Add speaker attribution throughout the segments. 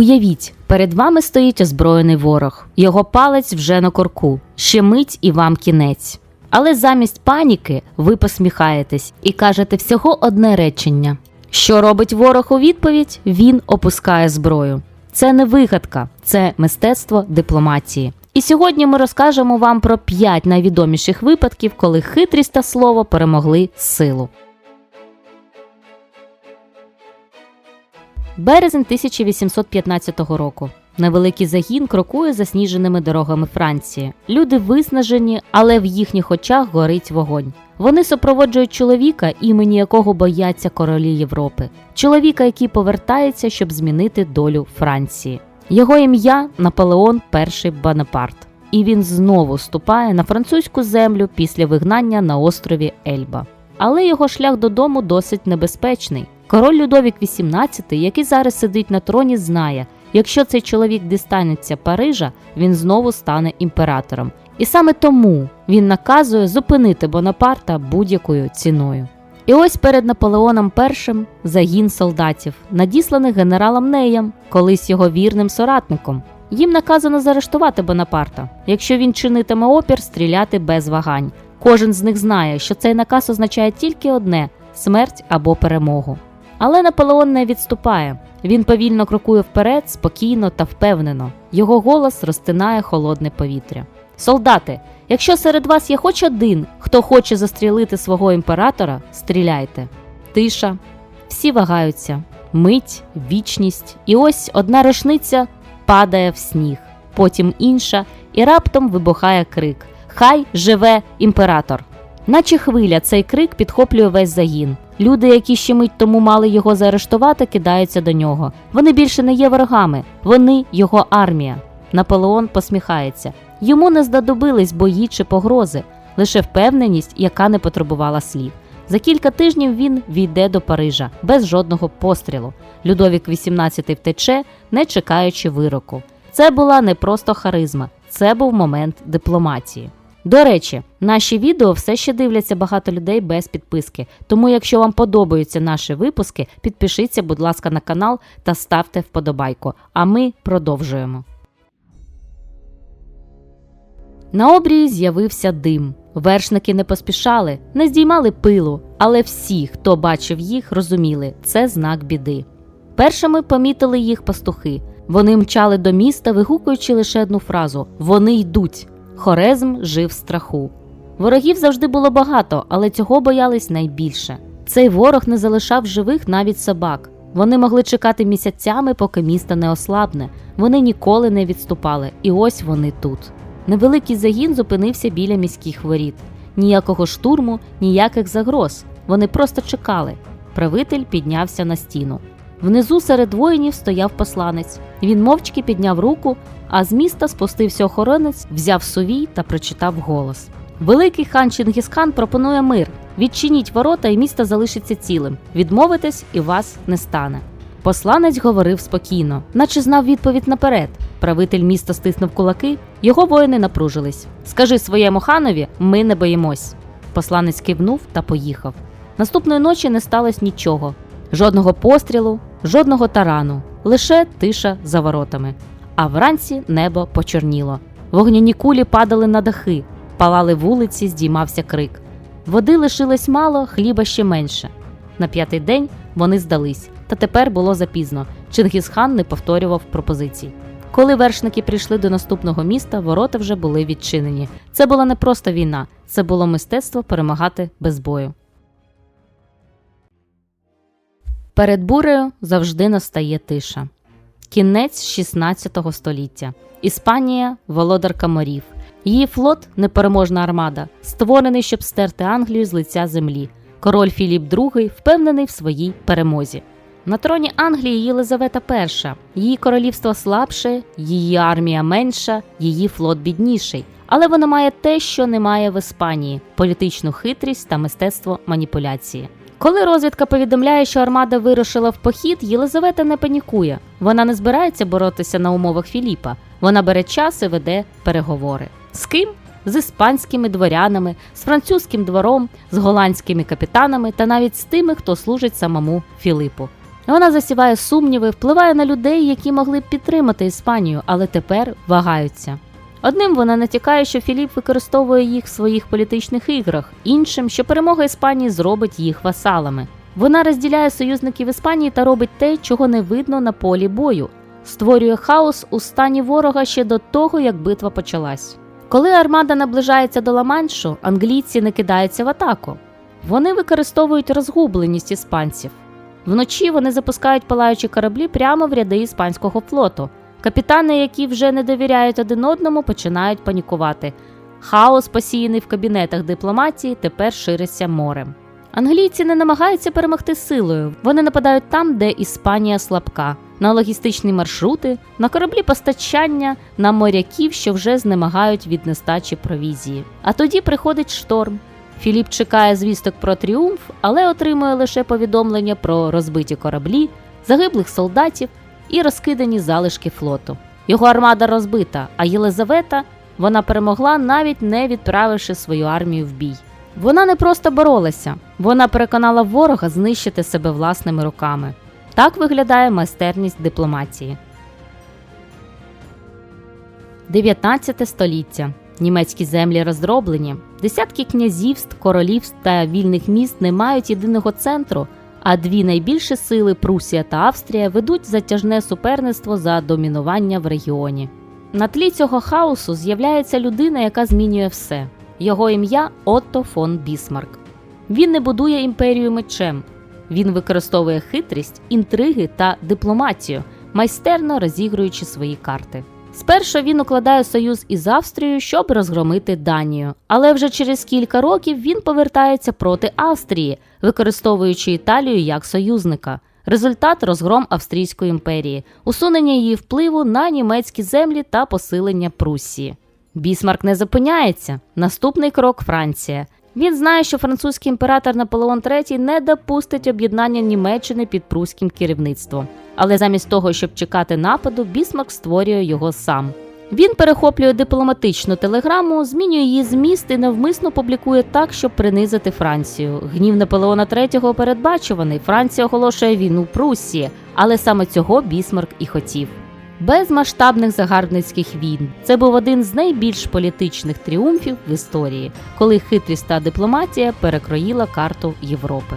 Speaker 1: Уявіть, перед вами стоїть озброєний ворог, його палець вже на корку, ще мить і вам кінець. Але замість паніки ви посміхаєтесь і кажете всього одне речення. Що робить ворог у відповідь? Він опускає зброю. Це не вигадка, це мистецтво дипломатії. І сьогодні ми розкажемо вам про п'ять найвідоміших випадків, коли хитрість та слово перемогли силу. Березень 1815 року. Невеликий загін крокує засніженими дорогами Франції. Люди виснажені, але в їхніх очах горить вогонь. Вони супроводжують чоловіка, імені якого бояться королі Європи. Чоловіка, який повертається, щоб змінити долю Франції. Його ім'я Наполеон І Бонапарт. І він знову ступає на французьку землю після вигнання на острові Ельба. Але його шлях додому досить небезпечний. Король Людовік XVIII, який зараз сидить на троні, знає, якщо цей чоловік дістанеться Парижа, він знову стане імператором. І саме тому він наказує зупинити Бонапарта будь-якою ціною. І ось перед Наполеоном І загін солдатів, надісланих генералом Неєм, колись його вірним соратником. Їм наказано заарештувати Бонапарта. Якщо він чинитиме опір, стріляти без вагань. Кожен з них знає, що цей наказ означає тільки одне смерть або перемогу. Але Наполеон не відступає. Він повільно крокує вперед, спокійно та впевнено. Його голос розтинає холодне повітря. Солдати, якщо серед вас є хоч один, хто хоче застрілити свого імператора, стріляйте. Тиша, всі вагаються, мить, вічність, і ось одна рушниця падає в сніг, потім інша, і раптом вибухає крик: Хай живе імператор! Наче хвиля, цей крик підхоплює весь загін. Люди, які ще мить тому мали його заарештувати, кидаються до нього. Вони більше не є ворогами, вони його армія. Наполеон посміхається. Йому не знадобились бої чи погрози, лише впевненість, яка не потребувала слів. За кілька тижнів він війде до Парижа без жодного пострілу. Людовік XVIII втече, не чекаючи вироку. Це була не просто харизма, це був момент дипломатії. До речі, наші відео все ще дивляться багато людей без підписки. Тому, якщо вам подобаються наші випуски, підпишіться, будь ласка, на канал та ставте вподобайку. А ми продовжуємо. На обрії з'явився дим. Вершники не поспішали, не здіймали пилу, але всі, хто бачив їх, розуміли це знак біди. Першими помітили їх пастухи. Вони мчали до міста, вигукуючи лише одну фразу: Вони йдуть. Хорезм жив страху. Ворогів завжди було багато, але цього боялись найбільше. Цей ворог не залишав живих навіть собак. Вони могли чекати місяцями, поки місто не ослабне. Вони ніколи не відступали, і ось вони тут. Невеликий загін зупинився біля міських воріт. Ніякого штурму, ніяких загроз. Вони просто чекали. Правитель піднявся на стіну. Внизу серед воїнів стояв посланець. Він мовчки підняв руку, а з міста спустився охоронець, взяв сувій та прочитав голос. Великий хан Чингісхан пропонує мир. Відчиніть ворота, і місто залишиться цілим. Відмовитесь, і вас не стане. Посланець говорив спокійно, наче знав відповідь наперед. Правитель міста стиснув кулаки, його воїни напружились. Скажи своєму ханові, ми не боїмось. Посланець кивнув та поїхав. Наступної ночі не сталося нічого: жодного пострілу, жодного тарану, лише тиша за воротами. А вранці небо почорніло. Вогняні кулі падали на дахи, палали вулиці, здіймався крик. Води лишилось мало, хліба ще менше. На п'ятий день вони здались, та тепер було запізно. Чингісхан не повторював пропозицій. Коли вершники прийшли до наступного міста, ворота вже були відчинені. Це була не просто війна, це було мистецтво перемагати без бою. Перед бурею завжди настає тиша. Кінець 16 століття. Іспанія володарка морів. Її флот непереможна армада, створений, щоб стерти Англію з лиця землі. Король Філіп II впевнений в своїй перемозі. На троні Англії Єлизавета І. Її королівство слабше, її армія менша, її флот бідніший. Але вона має те, що немає в Іспанії політичну хитрість та мистецтво маніпуляції. Коли розвідка повідомляє, що армада вирушила в похід, Єлизавета не панікує. Вона не збирається боротися на умовах Філіпа. Вона бере час і веде переговори. З ким? З іспанськими дворянами, з французьким двором, з голландськими капітанами та навіть з тими, хто служить самому Філипу. Вона засіває сумніви, впливає на людей, які могли б підтримати Іспанію, але тепер вагаються. Одним вона натякає, що Філіп використовує їх в своїх політичних іграх, іншим, що перемога Іспанії зробить їх васалами. Вона розділяє союзників Іспанії та робить те, чого не видно на полі бою, створює хаос у стані ворога ще до того, як битва почалась. Коли армада наближається до Ла-Маншу, англійці не кидаються в атаку. Вони використовують розгубленість іспанців. Вночі вони запускають палаючі кораблі прямо в ряди іспанського флоту. Капітани, які вже не довіряють один одному, починають панікувати. Хаос, посіяний в кабінетах дипломатії, тепер шириться морем. Англійці не намагаються перемогти силою. Вони нападають там, де Іспанія слабка, на логістичні маршрути, на кораблі постачання, на моряків, що вже знемагають від нестачі провізії. А тоді приходить шторм. Філіп чекає звісток про тріумф, але отримує лише повідомлення про розбиті кораблі, загиблих солдатів і розкидані залишки флоту. Його армада розбита, а Єлизавета вона перемогла, навіть не відправивши свою армію в бій. Вона не просто боролася, вона переконала ворога знищити себе власними руками. Так виглядає майстерність дипломатії. 19 століття. Німецькі землі роздроблені. Десятки князівств, королівств та вільних міст не мають єдиного центру, а дві найбільші сили Прусія та Австрія ведуть затяжне суперництво за домінування в регіоні. На тлі цього хаосу з'являється людина, яка змінює все. Його ім'я Отто фон Бісмарк. Він не будує імперію мечем. Він використовує хитрість, інтриги та дипломатію, майстерно розігруючи свої карти. Спершу він укладає союз із Австрією, щоб розгромити Данію, але вже через кілька років він повертається проти Австрії, використовуючи Італію як союзника. Результат розгром Австрійської імперії, усунення її впливу на німецькі землі та посилення Пруссії. Бісмарк не зупиняється. Наступний крок Франція. Він знає, що французький імператор Наполеон III не допустить об'єднання Німеччини під прусським керівництвом. Але замість того, щоб чекати нападу, Бісмарк створює його сам. Він перехоплює дипломатичну телеграму, змінює її зміст і навмисно публікує так, щоб принизити Францію. Гнів Наполеона III передбачуваний. Франція оголошує війну Пруссії, але саме цього Бісмарк і хотів. Без масштабних загарбницьких війн це був один з найбільш політичних тріумфів в історії, коли хитрість та дипломатія перекроїла карту Європи.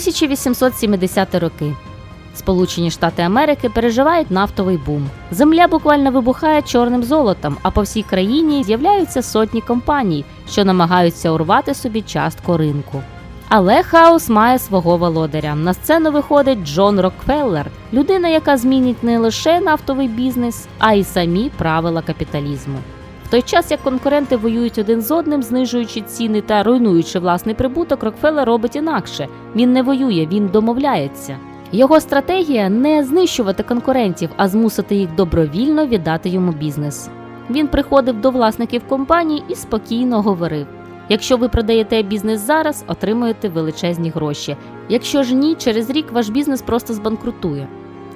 Speaker 1: 1870 роки. Сполучені Штати Америки переживають нафтовий бум. Земля буквально вибухає чорним золотом, а по всій країні з'являються сотні компаній, що намагаються урвати собі частку ринку. Але хаос має свого володаря. На сцену виходить Джон Рокфеллер, людина, яка змінить не лише нафтовий бізнес, а й самі правила капіталізму. Той час, як конкуренти воюють один з одним, знижуючи ціни та руйнуючи власний прибуток, Рокфеллер робить інакше. Він не воює, він домовляється. Його стратегія не знищувати конкурентів, а змусити їх добровільно віддати йому бізнес. Він приходив до власників компаній і спокійно говорив: якщо ви продаєте бізнес зараз, отримуєте величезні гроші. Якщо ж ні, через рік ваш бізнес просто збанкрутує.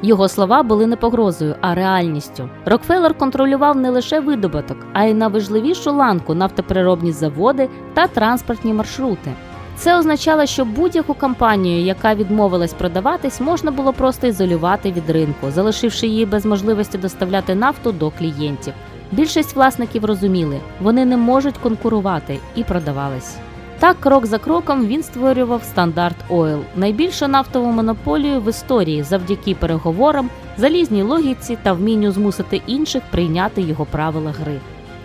Speaker 1: Його слова були не погрозою, а реальністю. Рокфеллер контролював не лише видобуток, а й найважливішу ланку нафтопереробні заводи та транспортні маршрути. Це означало, що будь-яку компанію, яка відмовилась продаватись, можна було просто ізолювати від ринку, залишивши її без можливості доставляти нафту до клієнтів. Більшість власників розуміли, вони не можуть конкурувати і продавались. Так, крок за кроком він створював стандарт Ойл, найбільшу нафтову монополію в історії завдяки переговорам, залізній логіці та вмінню змусити інших прийняти його правила гри.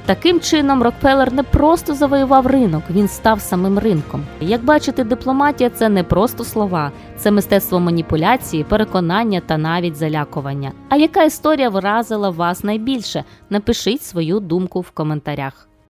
Speaker 1: Таким чином, Рокфеллер не просто завоював ринок, він став самим ринком. Як бачите, дипломатія це не просто слова, це мистецтво маніпуляції, переконання та навіть залякування. А яка історія вразила вас найбільше? Напишіть свою думку в коментарях.